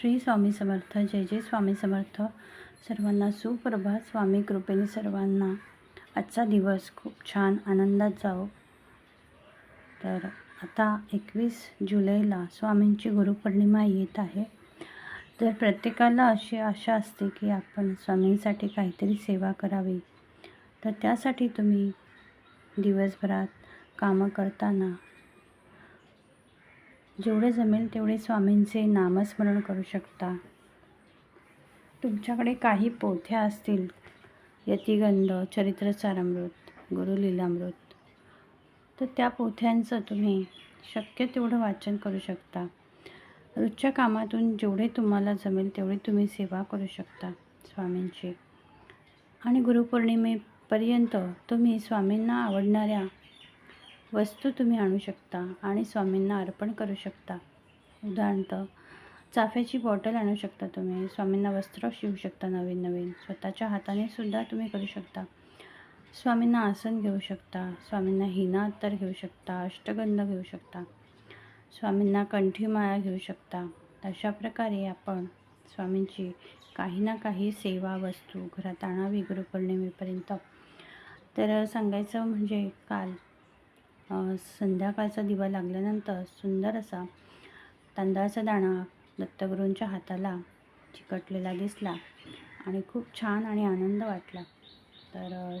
श्री स्वामी समर्थ जय जय स्वामी समर्थ. सर्वांना सुप्रभात. स्वामी कृपेने सर्वांना आजचा दिवस खूप छान आनंदात जावो. तर आता एकवीस जुलैला स्वामींची गुरुपौर्णिमा येत आहे. तर प्रत्येकाला अशी आशा असते की आपण स्वामींसाठी काहीतरी सेवा करावी. तर त्यासाठी तुम्ही दिवसभरात कामं करताना जेवढे जमेल तेवढे स्वामींचे नामस्मरण करू शकता. तुमच्याकडे काही पोथ्या असतील. यतिगंध चरित्रसारामृत गुरुलीलामृत. तर त्या पोथ्यांचं तुम्ही शक्य तेवढं वाचन करू शकता. रोजच्या कामातून जेवढे तुम्हाला जमेल तेवढे तुम्ही सेवा करू शकता स्वामींची. आणि गुरुपौर्णिमेपर्यंत तुम्ही स्वामींना आवडणाऱ्या वस्तू तुम्ही आणू शकता आणि स्वामींना अर्पण करू शकता. उदाहरणार्थ चाफ्याची बॉटल आणू शकता तुम्ही स्वामींना वस्त्र शिवू शकता नवीन नवीन स्वतःच्या हाताने सुद्धा तुम्ही करू शकता. स्वामींना आसन घेऊ शकता स्वामींना हिना अत्तर घेऊ शकता अष्टगंध घेऊ शकता स्वामींना कंठीमाळा घेऊ शकता. अशा प्रकारे आपण स्वामींची काही ना काही सेवा वस्तू घरात आणावी गुरुपौर्णिमेपर्यंत. तर सांगायचं म्हणजे काल संध्याकाळचा दिवा लागल्यानंतर सुंदर असा तांदळाचा दाणा दत्तगुरूंच्या हाताला चिकटलेला दिसला आणि खूप छान आणि आनंद वाटला. तर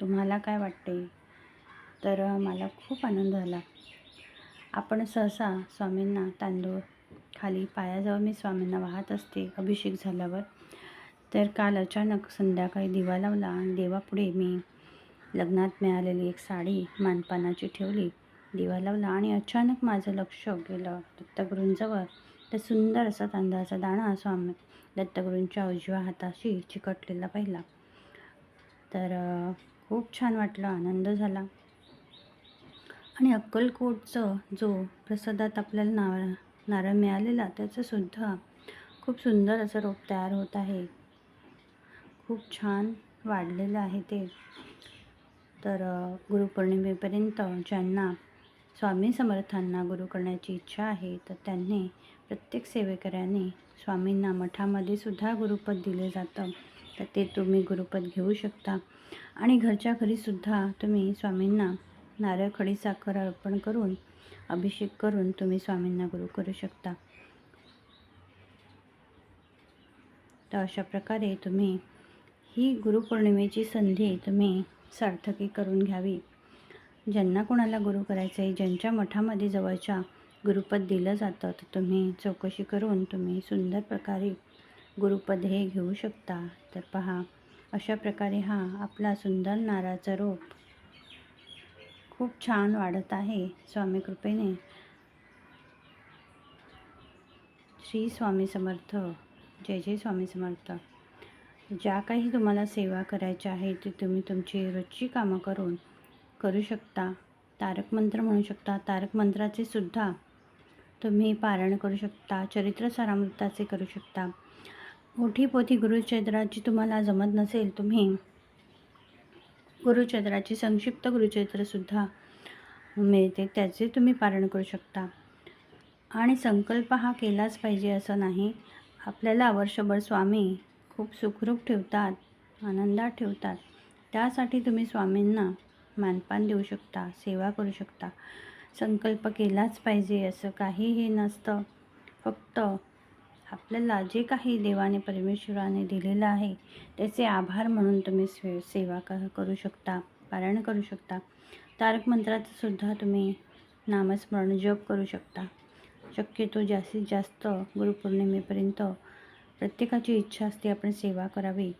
तुम्हाला काय वाटते? तर मला खूप आनंद झाला. आपण सहसा स्वामींना तांदूळ खाली पायाजवळ मी स्वामींना वाहत असते अभिषेक झाल्यावर. तर काल अचानक संध्याकाळी दिवा लावला आणि देवापुढे मी लग्नात मिळालेली एक साडी मानपानाची ठेवली. दिवा लावला आणि अचानक माझं लक्ष गेलं. दत्तगुरूंजवळ तर सुंदर असा तांदळाचा दाणा स्वामी दत्तगुरूंच्या उजव्या हाताशी चिकटलेला पाहिला. तर खूप छान वाटलं आनंद झाला. आणि अक्कलकोटचं जो प्रसादात आपल्याला नारळ नारळ मिळालेला त्याचंसुद्धा खूप सुंदर असं रोप तयार होत आहे. खूप छान वाढलेलं आहे ते. तर गुरुपौर्णिमेपर्यंत ज्यांना स्वामी समर्थांना गुरु करण्याची इच्छा आहे तर त्यांनी प्रत्येक सेवेकऱ्याने स्वामींना मठामध्ये सुद्धा गुरुपद दिले जातं. तर ते तुम्ही गुरुपद घेऊ शकता. आणि घरच्या घरीसुद्धा तुम्ही स्वामींना नारळ खडी साखर अर्पण करून अभिषेक करून तुम्ही स्वामींना गुरु करू शकता. तर अशा प्रकारे तुम्ही ही गुरुपौर्णिमेची संधी तुम्ही सार्थकी करून घ्यावी. ज्यांना कोणाला गुरु करायचं आहे ज्यांच्या मठामध्ये जवळच्या गुरुपद दिलं जातं तर तुम्ही चौकशी करून तुम्ही सुंदर प्रकारे गुरुपद हे घेऊ शकता. तर पहा अशा प्रकारे हा आपला सुंदर नाराचा रोप खूप छान वाढत आहे. स्वामी कृपेने श्री स्वामी समर्थ जय जय स्वामी समर्थ. ज्या काही तुम्हाला सेवा करायच्या आहे ते तुम्ही तुमची रोजची कामं करून करू शकता. तारक मंत्र म्हणू शकता. तारक मंत्राचे सुद्धा तुम्ही पारण करू शकता. चरित्र सारामृताचे करू शकता. मोठी पोथी गुरुचैत्राची तुम्हाला जमत नसेल तुम्ही गुरुचैत्राची संक्षिप्त गुरुचैत्रसुद्धा मिळते त्याचे तुम्ही पारण करू शकता. आणि संकल्प हा केलाच पाहिजे असं नाही. आपल्याला वर्षभर स्वामी खूप सुखरूप ठेवतात आनंदात ठेवतात. त्यासाठी तुम्ही स्वामींना मानपान देऊ शकता सेवा करू शकता. संकल्प केलाच पाहिजे असं काहीही नसतं. फक्त आपल्याला जे काही देवाने परमेश्वराने दिलेलं आहे त्याचे आभार म्हणून तुम्ही स्वे सेवा करू शकता पारायण करू शकता. तारक मंत्राचं सुद्धा तुम्ही नामस्मरण जप करू शकता. शक्यतो जास्तीत जास्त गुरुपौर्णिमेपर्यंत प्रत्येकाची इच्छा असते आपण सेवा करावी.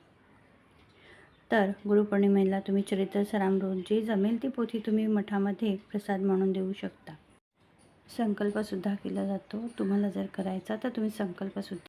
तर गुरुपौर्णिमेला तुम्ही चरित्र सरामृत जे जमेल ती पोथी तुम्ही मठामध्ये प्रसाद म्हणून देऊ शकता. संकल्पसुद्धा केला जातो. तुम्हाला जर करायचा तर तुम्ही संकल्पसुद्धा